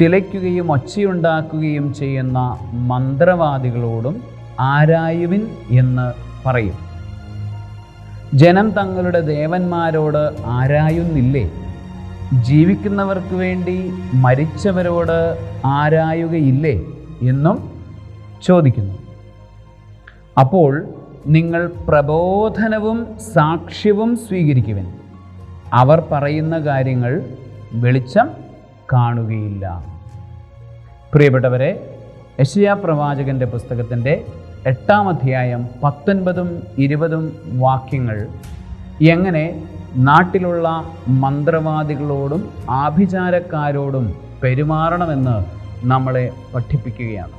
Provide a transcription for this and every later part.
ചിലയ്ക്കുകയും ഒച്ചയുണ്ടാക്കുകയും ചെയ്യുന്ന മന്ത്രവാദികളോടും ആരായുവിൻ എന്ന് പറയും. ജനം തങ്ങളുടെ ദേവന്മാരോട് ആരായുന്നില്ലേ? ജീവിക്കുന്നവർക്ക് വേണ്ടി മരിച്ചവരോട് ആരായുകയില്ലേ എന്നും ചോദിക്കുന്നു. അപ്പോൾ നിങ്ങൾ പ്രബോധനവും സാക്ഷ്യവും സ്വീകരിക്കുവിൻ. അവർ പറയുന്ന കാര്യങ്ങൾ വെളിച്ചം കാണുകയില്ല. പ്രിയപ്പെട്ടവരെ യശയാ പ്രവാചകന്റെ പുസ്തകത്തിന്റെ എട്ടാം അധ്യായം പത്തൊൻപതും ഇരുപതും വാക്യങ്ങൾ എങ്ങനെ നാട്ടിലുള്ള മന്ത്രവാദികളോടും ആഭിചാരക്കാരോടും പെരുമാറണമെന്ന് നമ്മളെ പഠിപ്പിക്കുകയാണ്.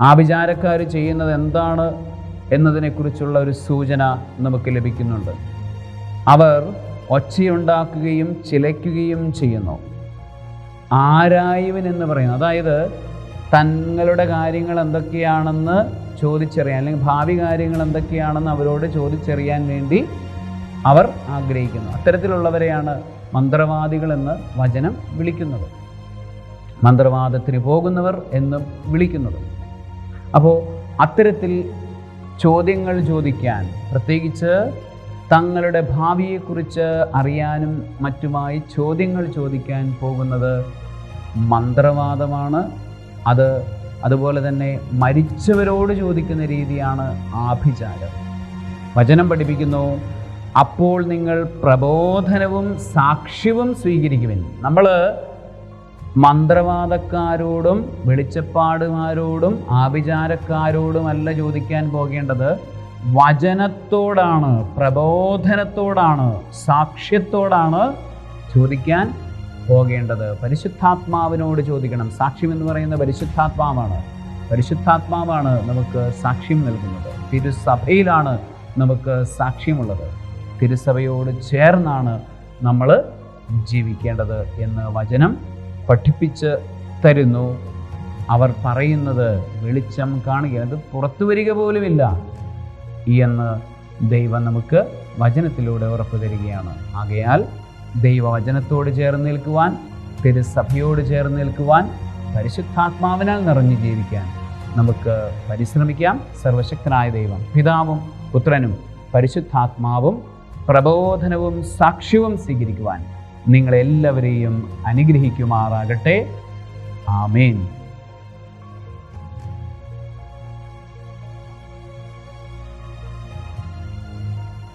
ആഭിചാരക്കാർ ചെയ്യുന്നത് എന്താണ് എന്നതിനെക്കുറിച്ചുള്ള ഒരു സൂചന നമുക്ക് ലഭിക്കുന്നുണ്ട്. അവർ ഒച്ചയുണ്ടാക്കുകയും ചിലയ്ക്കുകയും ചെയ്യുന്നു. ആരായുവൻ എന്ന് പറയുന്നത് അതായത് തങ്ങളുടെ കാര്യങ്ങൾ എന്തൊക്കെയാണെന്ന് ചോദിച്ചറിയാൻ അല്ലെങ്കിൽ ഭാവി കാര്യങ്ങൾ എന്തൊക്കെയാണെന്ന് അവരോട് ചോദിച്ചറിയാൻ വേണ്ടി അവർ ആഗ്രഹിക്കുന്നു. അത്തരത്തിലുള്ളവരെയാണ് മന്ത്രവാദികൾ എന്ന് വചനം വിളിക്കുന്നത്. മന്ത്രവാദത്തിന് പോകുന്നവർ എന്ന് വിളിക്കുന്നത്. അപ്പോൾ അത്തരത്തിൽ ചോദ്യങ്ങൾ ചോദിക്കാൻ പ്രത്യേകിച്ച് തങ്ങളുടെ ഭാവിയെക്കുറിച്ച് അറിയാനും മറ്റുമായി ചോദ്യങ്ങൾ ചോദിക്കാൻ പോകുന്നത് മന്ത്രവാദമാണ്. അത് അതുപോലെ തന്നെ മരിച്ചവരോട് ചോദിക്കുന്ന രീതിയാണ് ആഭിചാരം. വചനം പഠിപ്പിക്കുന്നു അപ്പോൾ നിങ്ങൾ പ്രബോധനവും സാക്ഷ്യവും സ്വീകരിക്കുവിൻ. നമ്മൾ മന്ത്രവാദക്കാരോടും വെളിച്ചപ്പാടുമാരോടും ആഭിചാരക്കാരോടുമല്ല ചോദിക്കാൻ പോകേണ്ടത്. വചനത്തോടാണ് പ്രബോധനത്തോടാണ് സാക്ഷ്യത്തോടാണ് ചോദിക്കാൻ പോകേണ്ടത്. പരിശുദ്ധാത്മാവിനോട് ചോദിക്കണം. സാക്ഷ്യം എന്ന് പറയുന്ന പരിശുദ്ധാത്മാവാണ്. പരിശുദ്ധാത്മാവാണ് നമുക്ക് സാക്ഷ്യം നൽകുന്നത്. തിരുസഭയിലാണ് നമുക്ക് സാക്ഷ്യമുള്ളത്. തിരുസഭയോട് ചേർന്നാണ് നമ്മൾ ജീവിക്കേണ്ടത് എന്ന് വചനം പഠിപ്പിച്ച് തരുന്നു. അവർ പറയുന്നത് വെളിച്ചം കാണുക അത് പുറത്തു വരിക പോലുമില്ല എന്ന് ദൈവം നമുക്ക് വചനത്തിലൂടെ ഉറപ്പു തരികയാണ്. ആകയാൽ ദൈവവചനത്തോട് ചേർന്ന് നിൽക്കുവാൻ തിരുസഭയോട് ചേർന്ന് നിൽക്കുവാൻ പരിശുദ്ധാത്മാവിനാൽ നിറഞ്ഞു ജീവിക്കാൻ നമുക്ക് പരിശ്രമിക്കാം. സർവശക്തനായ ദൈവം പിതാവും പുത്രനും പരിശുദ്ധാത്മാവും പ്രബോധനവും സാക്ഷ്യവും സ്വീകരിക്കുവാൻ നിങ്ങളെല്ലാവരെയും അനുഗ്രഹിക്കുമാറാകട്ടെ. ആമേൻ.